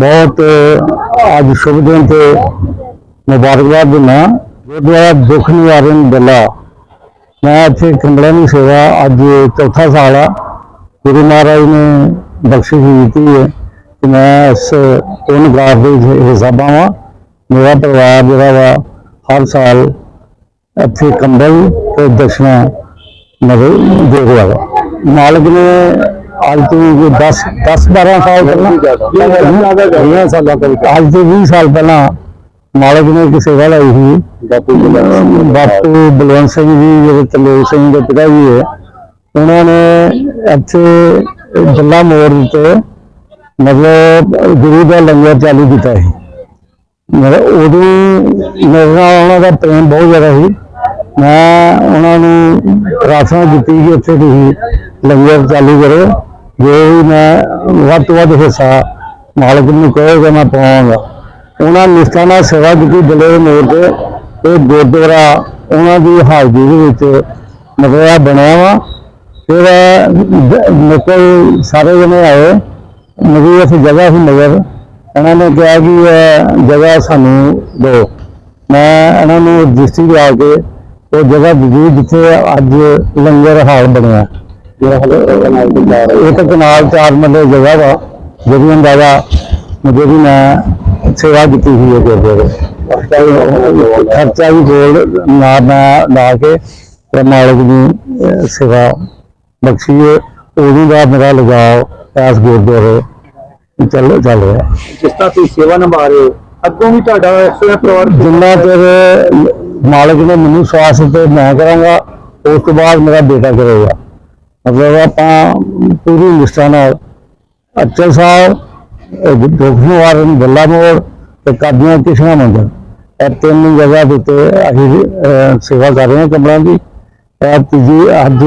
ਬਹੁਤ ਅੱਜ ਸ਼ੁਭ ਦਿਨ ਤੇ ਮੁਬਾਰਕਬਾਦ ਦਿੰਦਾ ਗੁਰਦੁਆਰਾ ਦੁੱਖ ਨਿਵਾਰਨ ਬੱਲਾ ਮੈਂ ਇੱਥੇ ਕੰਬਲਾਂ ਦੀ ਸੇਵਾ ਅੱਜ ਚੌਥਾ ਸਾਲ ਆ। ਗੁਰੂ ਮਹਾਰਾਜ ਨੇ ਬਖਸ਼ਿਸ਼ ਦਿੱਤੀ ਹੈ ਕਿ ਮੈਂ ਇਸ ਪੁੰਨਗਾਰ ਦੇ ਹਿਸਾਬਾਂ ਵਾਂ। ਮੇਰਾ ਪਰਿਵਾਰ ਜਿਹੜਾ ਵਾ ਹਰ ਸਾਲ ਇੱਥੇ ਕੰਬਲ ਤੇ ਦਸ਼ਨਾ ਮਦਦ ਦੇ ਰਿਹਾ ਵਾ ਮਾਲਕ ਨੇ ਅੱਜ ਤੋਂ 10 10 12 ਸਾਲ ਪਹਿਲਾਂ। 20 ਸਾਲਾਂ ਤੋਂ ਅੱਜ ਤੋਂ 20 ਸਾਲ ਪਹਿਲਾਂ ਮਾਲਕ ਨੇ ਇੱਕ ਸੇਵਾ ਲਈ ਸੀ। ਬਾਪੂ ਬਾਪੂ ਬਲਵੰਤ ਸਿੰਘ ਜੀ ਜਿਹੜੇ ਤਲੋਕ ਸਿੰਘ ਦੇ ਪਿਤਾ ਜੀ ਹੈ ਉਹਨਾਂ ਨੇ ਇੱਥੇ ਜੱਲਾ ਮੋੜ ਤੇ ਮਤਲਬ ਗੁਰੂ ਦਾ ਲੰਗਰ ਚਾਲੂ ਕੀਤਾ ਸੀ। ਮਤਲਬ ਉਦੋਂ ਮੇਰੇ ਨਾਲ ਉਹਨਾਂ ਦਾ ਪ੍ਰੇਮ ਬਹੁਤ ਜ਼ਿਆਦਾ ਸੀ। ਮੈਂ ਉਹਨਾਂ ਨੂੰ ਪ੍ਰਾਰਥਨਾ ਕੀਤੀ ਕਿ ਇੱਥੇ ਤੁਸੀਂ ਲੰਗਰ ਚਾਲੂ ਕਰੋ। ਜੋ ਵੀ ਮੈਂ ਵੱਧ ਤੋਂ ਵੱਧ ਹਿੱਸਾ ਮਾਲਕ ਨੂੰ ਕਹੇਗਾ ਮੈਂ ਪਾਵਾਂਗਾ। ਉਹਨਾਂ ਨਿਸ਼ਠਾ ਨਾਲ ਸੇਵਾ ਕੀਤੀ ਦਲੇ ਮੋੜ ਤੇ ਇਹ ਗੁਰਦੁਆਰਾ ਉਹਨਾਂ ਦੀ ਹਾਜ਼ਰੀ ਦੇ ਵਿੱਚ ਮਤਲਬ ਬਣਿਆ ਵਾ। ਫਿਰ ਨਿਕਲ ਸਾਰੇ ਜਣੇ ਆਏ ਮੇਰੀ ਇਸ ਜਗ੍ਹਾ ਸੀ ਨਜ਼ਰ ਇਹਨਾਂ ਨੇ ਕਿਹਾ ਕਿ ਇਹ ਜਗ੍ਹਾ ਸਾਨੂੰ ਦਿਓ ਮੈਂ ਇਹਨਾਂ ਨੂੰ ਰਜਿਸਟਰੀ ਆ ਕੇ ਉਹ ਜਗ੍ਹਾ ਦਿੱਤੀ ਜਿੱਥੇ ਅੱਜ ਲੰਗਰ ਹਾਲ ਬਣਿਆ। ਇਹ ਤਾਂ ਕਨਾਲ ਚਾਰ ਮੱਲੇ ਜਗ੍ਹਾ ਵਾ ਜਿਹੜੀ ਅੰਦਾਜ਼ਾ ਜਿਹੜੀ ਮੈਂ ਸੇਵਾ ਕੀਤੀ ਸੀ ਇਹ ਗੁਰਦੁਆਰੇ। ਖਰਚਾ ਵੀ ਬੋਲ ਨਾ ਨਾ ਲਾ ਕੇ ਤੇ ਮਾਲਕ ਦੀ ਸੇਵਾ ਬਖਸ਼ੀ ਹੈ। ਉਦੋਂ ਦਾ ਮੇਰਾ ਲਗਾਓ ਇਸ ਗੁਰਦੁਆਰੇ ਚੱਲ ਚੱਲ ਰਿਹਾ। ਜਿਸ ਤਰ੍ਹਾਂ ਤੁਸੀਂ ਸੇਵਾ ਨਿਭਾ ਰਹੇ ਹੋ ਅੱਗੋਂ ਵੀ ਤੁਹਾਡਾ ਇਸ ਪਰਿਵਾਰ ਜਿੰਨਾ ਚਿਰ ਮਾਲਕ ਨੇ ਮੈਨੂੰ ਸਵਾਸ ਤੇ ਮੈਂ ਕਰਾਂਗਾ ਉਸ ਤੋਂ ਬਾਅਦ ਮੇਰਾ ਬੇਟਾ ਕਰੇਗਾ। ਮਤਲਬ ਆਪਾਂ ਪੂਰੀ ਨਿਸ਼ਠਾ ਨਾਲ ਅਚਲ ਸਾਹਿਬ ਦੁੱਖ ਨਿਵਾਰਨ ਬੱਲਾ ਮੋੜ ਤੇ ਕਾਦੀਆਂ ਕਿਸ਼ਨਾ ਮੰਦਰ ਇਹ ਤਿੰਨ ਜਗ੍ਹਾ ਦੇ ਉੱਤੇ ਅਸੀਂ ਸੇਵਾ ਕਰ ਰਹੇ ਹਾਂ ਕਮਰਾਂ ਦੀ। ਇਹ ਤੀਜੀ ਅੱਜ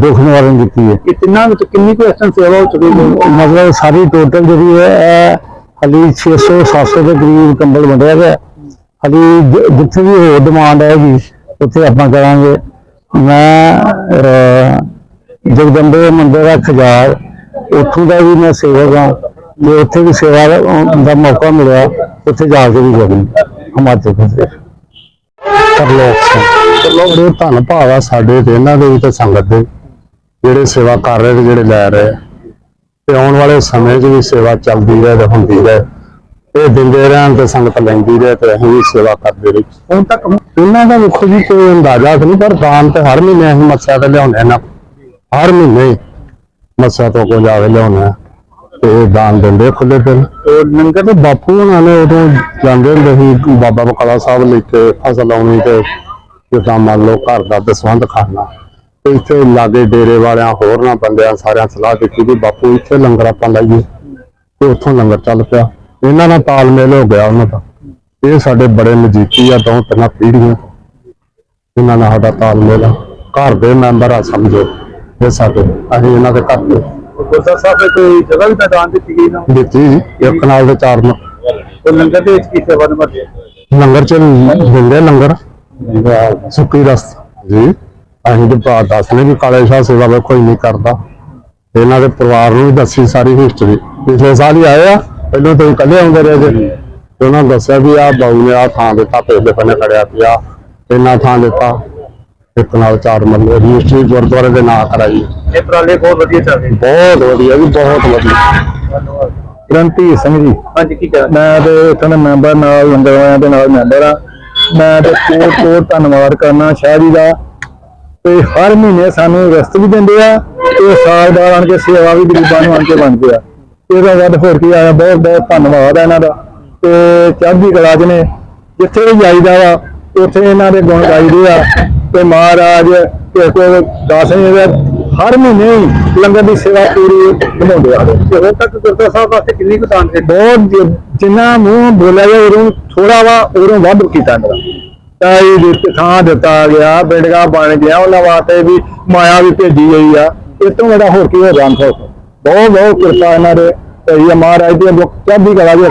ਦੁੱਖ ਨਿਵਾਰਨ ਕੀਤੀ ਹੈ। ਤਿੰਨਾਂ ਵਿੱਚ ਕਿੰਨੀ ਕੁ ਤਰ੍ਹਾਂ ਸੇਵਾ ਹੋ ਚੁੱਕੀ ਹੈ? ਮਤਲਬ ਸਾਰੀ ਟੋਟਲ ਜਿਹੜੀ ਹੈ ਇਹ ਹਲੀ 600 700 ਦੇ ਕਰੀਬ ਕੰਬਲ ਵੰਡਿਆ ਗਿਆ। ਹਲੀ ਜਿੱਥੇ ਵੀ ਹੋਰ ਡਿਮਾਂਡ ਹੈਗੀ ਉੱਥੇ ਆਪਾਂ ਕਰਾਂਗੇ। ਮੈਂ ਜਗਦੰਬੇ ਮੰਦਿਰ ਦਾ ਖਜਾਰ, ਉੱਥੋਂ ਦਾ ਵੀ ਮੈਂ ਸੇਵਕ ਹਾਂ ਜੇ ਉੱਥੇ ਵੀ ਸੇਵਾ ਦਾ ਮੌਕਾ ਮਿਲਿਆ, ਉੱਥੇ ਜਾ ਕੇ ਵੀ ਕਰਾਂਗੇ ਹਿਮਾਚਲ ਪ੍ਰਦੇਸ਼। ਕਰਲੋਕ ਸਿੰਘ ਕਰਲੋਕ ਦੇ ਧੰਨ ਭਾਵਾ ਸਾਡੇ ਤੇ, ਇਹਨਾਂ ਦੇ ਵੀ ਤੇ ਸੰਗਤ ਦੇ। ਜਿਹੜੇ ਸੇਵਾ ਕਰ ਰਹੇ ਤੇ ਜਿਹੜੇ ਲੈ ਰਹੇ। ਤੇ ਆਉਣ ਵਾਲੇ ਸਮੇਂ 'ਚ ਵੀ ਸੇਵਾ ਚੱਲਦੀ ਰਹੇ ਤੇ ਹੁੰਦੀ ਰਹੇ। ਇਹ ਦਿੰਦੇ ਰਹਿਣ ਤੇ ਸੰਗਤ ਲੈਂਦੀ ਰਹੇ ਤੇ ਅਸੀਂ ਵੀ ਸੇਵਾ ਕਰਦੇ ਰਹੀ ਹੁਣ ਤੱਕ ਇਹਨਾਂ ਦਾ ਵੇਖੋ ਜੀ ਕੋਈ ਅੰਦਾਜ਼ਾ ਨਹੀਂ, ਪਰ ਦਾਨ ਤੇ ਹਰ ਮਹੀਨੇ ਅਸੀਂ ਮੱਸਿਆ ਤੇ ਲਿਆਉਂਦੇ ਨਾ। ਹਰ ਮਹੀਨੇ ਮੱਸਿਆ ਤੋਂ ਕੋ ਆਵੇ ਲਿਆਉਣਾ ਤੇ ਇਹ ਦਾਨ ਦਿੰਦੇ ਖੁੱਲੇ ਦਿਲ। ਉਹ ਲੰਗਰ ਤੇ ਬਾਪੂ ਉਹਨਾਂ ਨੇ ਉਦੋਂ ਜਾਂਦੇ ਹੁੰਦੇ ਸੀ, ਬਾਬਾ ਬਕਾਲਾ ਸਾਹਿਬ ਲੈ ਕੇ ਫਸਲ ਆਉਣੀ ਤੇ ਜਿੱਦਾਂ ਮੰਨ ਲਓ ਘਰ ਦਾ ਦਸਵੰਧ ਖਾਣਾ। ਤੇ ਇੱਥੇ ਲਾਗੇ ਡੇਰੇ ਵਾਲਿਆਂ ਹੋਰ ਨਾ ਬੰਦਿਆਂ ਸਾਰਿਆਂ ਸਲਾਹ ਦਿੱਤੀ ਕਿ ਬਾਪੂ ਇੱਥੇ ਲੰਗਰ ਆਪਾਂ ਲਾਈਏ। ਤੇ ਉੱਥੋਂ ਲੰਗਰ ਚੱਲ ਪਿਆ। ਇਹਨਾਂ ਨਾਲ ਤਾਲਮੇਲ ਹੋ ਗਿਆ ਉਹਨਾਂ ਦਾ। ਇਹ ਸਾਡੇ ਬੜੇ ਨਜ਼ਦੀਕੀ ਆ ਦੋ ਤਿੰਨਾਂ ਪੀੜ੍ਹੀਆਂ। ਇਹਨਾਂ ਨਾਲ ਸਾਡਾ ਤਾਲਮੇਲ ਆ। ਘਰ ਦੇ ਮੈਂਬਰ ਆ ਸਮਝੋ। ਇਹ ਸਾਡੇ ਅਸੀਂ ਇਹਨਾਂ ਦੇ ਘਰ ਦੇ ਗੁਰਦਾਸ ਸਾਹਿਬ ਨੇ ਕੋਈ ਜਗ੍ਹਾ ਵੀ ਤਾਂ ਦਾਨ ਦਿੱਤੀ ਗਈ ਨਾ? ਦਿੱਤੀ ਇੱਕ ਨਾਲ ਦੇ ਚਾਰ ਨੂੰ ਉਹ ਲੰਗਰ ਦੇ ਵਿੱਚ ਕੀ ਸੇਵਾ ਨਿਭਾਉਂਦੇ ਲੰਗਰ ਚ ਦਿੰਦੇ ਲੰਗਰ। ਸੁੱਕੀ ਰਸ। ਜੀ। ਅਸੀਂ ਤੇ ਭਰਾ ਦੱਸਨੇ ਵੀ ਕਾਲੇ ਸ਼ਾਹ ਸੇਵਾ ਵੇ ਕੋਈ ਨਹੀਂ ਕਰਦਾ। ਇਹਨਾਂ ਦੇ ਪਰਿਵਾਰ ਨੂੰ ਵੀ ਦੱਸੀ ਸਾਰੀ ਹਿਸਟਰੀ ਪਿਛਲੇ ਸਾਲ ਹੀ ਆਏ ਆ ਪਹਿਲਾਂ ਤੋਂ ਇਕੱਲੇ ਆਉਂਦੇ ਰਹੇ ਜੀ। ਤੇ ਉਹਨਾਂ ਦੱਸਿਆ ਵੀ ਆਹ ਬਾਊ ਨੇ ਆਹ ਥਾਂ ਦਿੱਤਾ ਪਿਛਲੇ ਬੰਨੇ ਖੜਿਆ ਪਿਆ। ਇੰਨਾ ਥਾਂ ਦਿੱਤਾ। ਇੱਕ ਨਾਲ ਚਾਰ ਮੱਲੇ ਰਜਿਸਟਰੀ ਗੁਰਦੁਆਰੇ ਦੇ ਨਾਂ ਕਰਾਈ। ਇਹ ਪ੍ਰਾਲੇ ਬਹੁਤ ਵਧੀਆ ਚੱਲ ਰਹੇ ਬਹੁਤ ਵਧੀਆ ਜੀ ਬਹੁਤ ਵਧੀਆ। ਧੰਨਵਾਦ ਸਿੰਘ ਜੀ ਹਾਂਜੀ ਕੀ ਕਹਿਣਾ? ਮੈਂ ਤੇ ਇੱਥੋਂ ਦੇ ਮੈਂਬਰ ਨਾਲ ਲੰਗਰ ਵਾਲਿਆਂ ਦੇ ਨਾਲ ਮੈਂਬਰ ਆ ਮੈਂ ਤੇ ਕੋਟ ਕੋਟ ਧੰਨਵਾਦ ਕਰਨਾ ਸ਼ਾਹ ਜੀ ਦਾ। ਤੇ ਹਰ ਮਹੀਨੇ ਸਾਨੂੰ ਰਸਤ ਵੀ ਦਿੰਦੇ ਆ ਤੇ ਸਾਲ ਬਾਅਦ ਆਣ ਕੇ ਸੇਵਾ ਵੀ ਗਰੀਬਾਂ ਨੂੰ ਆਣ ਕੇ ਬਣਦੇ ਆ। ਇਹਦਾ ਵੱਧ ਹੋਰ ਕੀ ਆਇਆ ਬਹੁਤ ਬਹੁਤ ਧੰਨਵਾਦ ਆ ਇਹਨਾਂ ਦਾ। ਤੇ ਚੜ੍ਹਦੀ ਕਲਾ ਚ ਨੇ ਜਿੱਥੇ ਵੀ ਜਾਈਦਾ ਵਾ ਉੱਥੇ ਇਹਨਾਂ ਦੇ ਗੁਣ ਗਾਈਦੇ ਆ। ਤੇ ਮਹਾਰਾਜ ਕਿਸੇ ਕੋਲ ਦਾਸ ਨਹੀਂ ਹਰ ਮਹੀਨੇ ਹੀ ਲੰਗਰ ਦੀ ਸੇਵਾ ਪੂਰੀ ਨਿਭਾਉਂਦੇ ਆ। ਤੇ ਹੁਣ ਤੱਕ ਗੁਰਦਾਸ ਸਾਹਿਬ ਵਾਸਤੇ ਕਿੰਨੀ ਕੁ ਦਾਨ ਦਿੱਤੀ ਬਹੁਤ ਜਿੰਨਾ ਮੂੰਹ ਬੋਲਿਆ ਗਿਆ, ਉਦੋਂ ਥੋੜਾ ਵਾ, ਉਦੋਂ ਵੱਧ ਕੀਤਾ ਮੇਰਾ। ਤਾਂ ਇਹ ਦਿੱਤ ਥਾਂ ਦਿੱਤਾ ਗਿਆ ਬਿੰਡਗਾ ਬਣ ਗਿਆ, ਉਹਨਾਂ ਵਾਸਤੇ ਵੀ ਮਾਇਆ ਵੀ ਭੇਜੀ ਗਈ ਆ। ਇਸ ਤੋਂ ਵੱਡਾ ਹੋਰ ਕੀ ਹੋ ਜਾਣ ਬਹੁਤ ਬਹੁਤ ਕਿਰਪਾ ਇਹਨਾਂ ਦੇ। ਤੇ ਇਹ ਮਹਾਰਾਜ ਦੀ ਚੜ੍ਹਦੀ ਕਲਾ ਦੇ